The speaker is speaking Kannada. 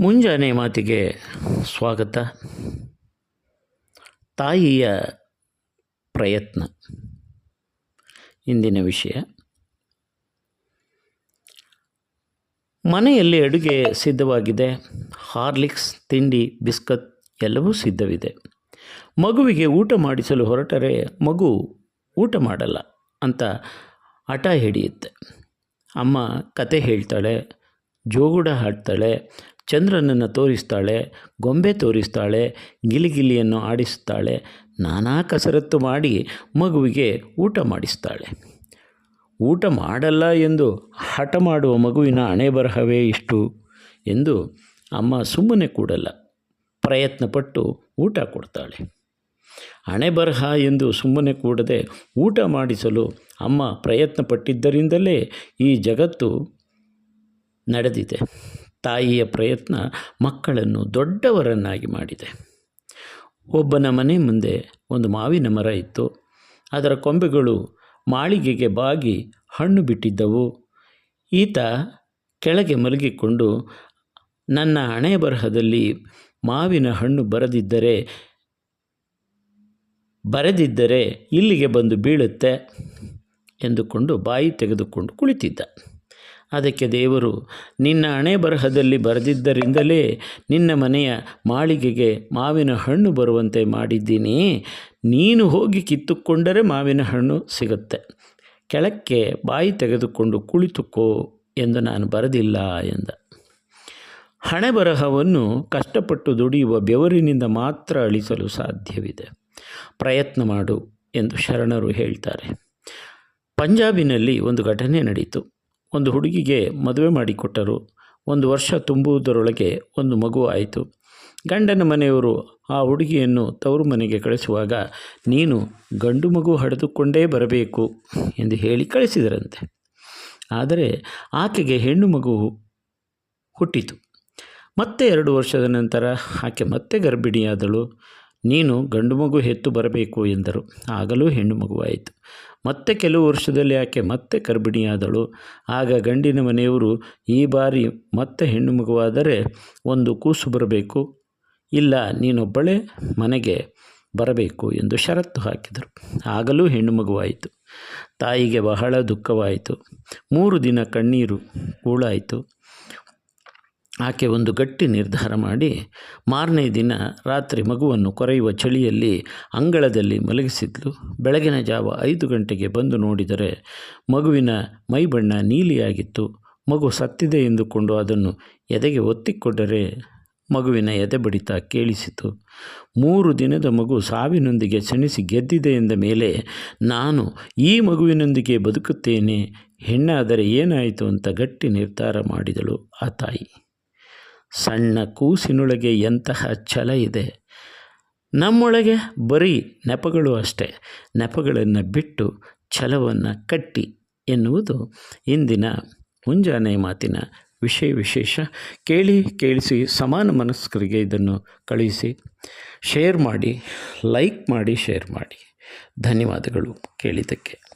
ಮುಂಜಾನೆ ಮಾತಿಗೆ ಸ್ವಾಗತ. ತಾಯಿಯ ಪ್ರಯತ್ನ. ಇಂದಿನ ವಿಷಯ. ಮನೆಯಲ್ಲಿ ಅಡುಗೆ ಸಿದ್ಧವಾಗಿದೆ. ಹಾರ್ಲಿಕ್ಸ್, ತಿಂಡಿ, ಬಿಸ್ಕತ್ ಎಲ್ಲವೂ ಸಿದ್ಧವಿದೆ. ಮಗುವಿಗೆ ಊಟ ಮಾಡಿಸಲು ಹೊರಟರೆ ಮಗು ಊಟ ಮಾಡಲ್ಲ ಅಂತ ಹಠ ಹಿಡಿಯುತ್ತೆ. ಅಮ್ಮ ಕತೆ ಹೇಳ್ತಾಳೆ, ಜೋಗುಡ ಹಾಡ್ತಾಳೆ ಚಂದ್ರನನ್ನು ತೋರಿಸ್ತಾಳೆ, ಗೊಂಬೆ ತೋರಿಸ್ತಾಳೆ, ಗಿಲಿಗಿಲಿಯನ್ನು ಆಡಿಸ್ತಾಳೆ, ನಾನಾ ಕಸರತ್ತು ಮಾಡಿ ಮಗುವಿಗೆ ಊಟ ಮಾಡಿಸ್ತಾಳೆ. ಊಟ ಮಾಡಲ್ಲ ಎಂದು ಹಠ ಮಾಡುವ ಮಗುವಿನ ಹಣೆ ಬರಹವೇ ಇಷ್ಟು ಎಂದು ಅಮ್ಮ ಸುಮ್ಮನೆ ಕೂಡಲ್ಲ, ಪ್ರಯತ್ನಪಟ್ಟು ಊಟ ಕೊಡ್ತಾಳೆ. ಹಣೆ ಬರಹ ಎಂದು ಸುಮ್ಮನೆ ಕೂಡದೆ ಊಟ ಮಾಡಿಸಲು ಅಮ್ಮ ಪ್ರಯತ್ನಪಟ್ಟಿದ್ದರಿಂದಲೇ ಈ ಜಗತ್ತು ನಡೆದಿದೆ. ತಾಯಿಯ ಪ್ರಯತ್ನ ಮಕ್ಕಳನ್ನು ದೊಡ್ಡವರನ್ನಾಗಿ ಮಾಡಿದೆ. ಒಬ್ಬನ ಮನೆ ಮುಂದೆ ಒಂದು ಮಾವಿನ ಮರ ಇತ್ತು. ಅದರ ಕೊಂಬೆಗಳು ಮಾಳಿಗೆಗೆ ಬಾಗಿ ಹಣ್ಣು ಬಿಟ್ಟಿದ್ದವು. ಈತ ಕೆಳಗೆ ಮಲಗಿಕೊಂಡು, ನನ್ನ ಹಣೆ ಬರಹದಲ್ಲಿ ಮಾವಿನ ಹಣ್ಣು ಬರದಿದ್ದರೆ, ಬರೆದಿದ್ದರೆ ಇಲ್ಲಿಗೆ ಬಂದು ಬೀಳುತ್ತೆ ಎಂದುಕೊಂಡು ಬಾಯಿ ತೆಗೆದುಕೊಂಡು ಕುಳಿತಿದ್ದ. ಅದಕ್ಕೆ ದೇವರು, ನಿನ್ನ ಹಣೆ ಬರಹದಲ್ಲಿ ಬರೆದಿದ್ದರಿಂದಲೇ ನಿನ್ನ ಮನೆಯ ಮಾಳಿಗೆಗೆ ಮಾವಿನ ಹಣ್ಣು ಬರುವಂತೆ ಮಾಡಿದ್ದೀನಿ. ನೀನು ಹೋಗಿ ಕಿತ್ತುಕೊಂಡರೆ ಮಾವಿನ ಹಣ್ಣು ಸಿಗುತ್ತೆ. ಕೆಳಕ್ಕೆ ಬಾಯಿ ತೆಗೆದುಕೊಂಡು ಕುಳಿತುಕೋ ಎಂದು ನಾನು ಬರೆದಿಲ್ಲ ಎಂದ. ಹಣೆ ಬರಹವನ್ನು ಕಷ್ಟಪಟ್ಟು ದುಡಿಯುವ ಬೆವರಿನಿಂದ ಮಾತ್ರ ಅಳಿಸಲು ಸಾಧ್ಯವಿದೆ. ಪ್ರಯತ್ನ ಮಾಡು ಎಂದು ಶರಣರು ಹೇಳ್ತಾರೆ. ಪಂಜಾಬಿನಲ್ಲಿ ಒಂದು ಘಟನೆ ನಡೀತು. ಒಂದು ಹುಡುಗಿಗೆ ಮದುವೆ ಮಾಡಿಕೊಟ್ಟರು. ಒಂದು ವರ್ಷ ತುಂಬುವುದರೊಳಗೆ ಒಂದು ಮಗು ಆಯಿತು. ಗಂಡನ ಮನೆಯವರು ಆ ಹುಡುಗಿಯನ್ನು ತವರು ಮನೆಗೆ ಕಳಿಸುವಾಗ, ನೀನು ಗಂಡು ಮಗು ಹಡೆದುಕೊಂಡೇ ಬರಬೇಕು ಎಂದು ಹೇಳಿ ಕಳಿಸಿದರಂತೆ. ಆದರೆ ಆಕೆಗೆ ಹೆಣ್ಣು ಮಗು ಹುಟ್ಟಿತು. ಮತ್ತೆ ಎರಡು ವರ್ಷದ ನಂತರ ಆಕೆ ಮತ್ತೆ ಗರ್ಭಿಣಿಯಾದಳು. ನೀನು ಗಂಡು ಮಗು ಹೆತ್ತು ಬರಬೇಕು ಎಂದರು. ಆಗಲೂ ಹೆಣ್ಣು ಮಗುವಾಯಿತು. ಮತ್ತೆ ಕೆಲವು ವರ್ಷದಲ್ಲಿ ಆಕೆ ಮತ್ತೆ ಗರ್ಭಿಣಿಯಾದಳು ಆಗ ಗಂಡಿನ ಮನೆಯವರು, ಈ ಬಾರಿ ಮತ್ತೆ ಹೆಣ್ಣು ಮಗುವಾದರೆ ಒಂದು ಕೂಸು ಬರಬೇಕು. ಇಲ್ಲ, ನೀನೊಬ್ಬಳೇ ಮನೆಗೆ ಬರಬೇಕು ಎಂದು ಷರತ್ತು ಹಾಕಿದರು. ಆಗಲೂ ಹೆಣ್ಣು ಮಗುವಾಯಿತು. ತಾಯಿಗೆ ಬಹಳ ದುಃಖವಾಯಿತು. ಮೂರು ದಿನ ಕಣ್ಣೀರು ಕೂಳಾಯಿತು. ಆಕೆ ಒಂದು ಗಟ್ಟಿ ನಿರ್ಧಾರ ಮಾಡಿ ಮಾರನೇ ದಿನ ರಾತ್ರಿ ಮಗುವನ್ನು ಕೊರೆಯುವ ಚಳಿಯಲ್ಲಿ ಅಂಗಳದಲ್ಲಿ ಮಲಗಿಸಿದ್ಲು. ಬೆಳಗಿನ ಜಾವ ಐದು ಗಂಟೆಗೆ ಬಂದು ನೋಡಿದರೆ ಮಗುವಿನ ಮೈಬಣ್ಣ ನೀಲಿಯಾಗಿತ್ತು. ಮಗು ಸತ್ತಿದೆ ಎಂದುಕೊಂಡು ಅದನ್ನು ಎದೆಗೆ ಒತ್ತಿಕೊಂಡರೆ ಮಗುವಿನ ಎದೆ ಬಡಿತ ಕೇಳಿಸಿತು. ಮೂರು ದಿನದ ಮಗು ಸಾವಿನೊಂದಿಗೆ ಸೆಣಿಸಿ ಗೆದ್ದಿದೆ ಎಂದ ಮೇಲೆ, ನಾನು ಈ ಮಗುವಿನೊಂದಿಗೆ ಬದುಕುತ್ತೇನೆ, ಹೆಣ್ಣಾದರೆ ಏನಾಯಿತು? ಅಂತ ಗಟ್ಟಿ ನಿರ್ಧಾರ ಮಾಡಿದಳು ಆ ತಾಯಿ. ಸಣ್ಣ ಕೂಸಿನೊಳಗೆ ಎಂತಹ ಛಲ ಇದೆ? ನಮ್ಮೊಳಗೆ ಬರೀ ನೆಪಗಳು ಅಷ್ಟೇ. ನೆಪಗಳನ್ನು ಬಿಟ್ಟು ಛಲವನ್ನು ಕಟ್ಟಿ ಎನ್ನುವುದು ಇಂದಿನ ಮುಂಜಾನೆ ಮಾತಿನ ವಿಷಯ ವಿಶೇಷ. ಕೇಳಿ ಕೇಳಿಸಿ ಸಮಾನ ಮನಸ್ಕರಿಗೆ ಇದನ್ನು ಕಳಿಸಿ. ಶೇರ್ ಮಾಡಿ, ಲೈಕ್ ಮಾಡಿ, ಶೇರ್ ಮಾಡಿ. ಧನ್ಯವಾದಗಳು ಕೇಳಿದ್ದಕ್ಕೆ.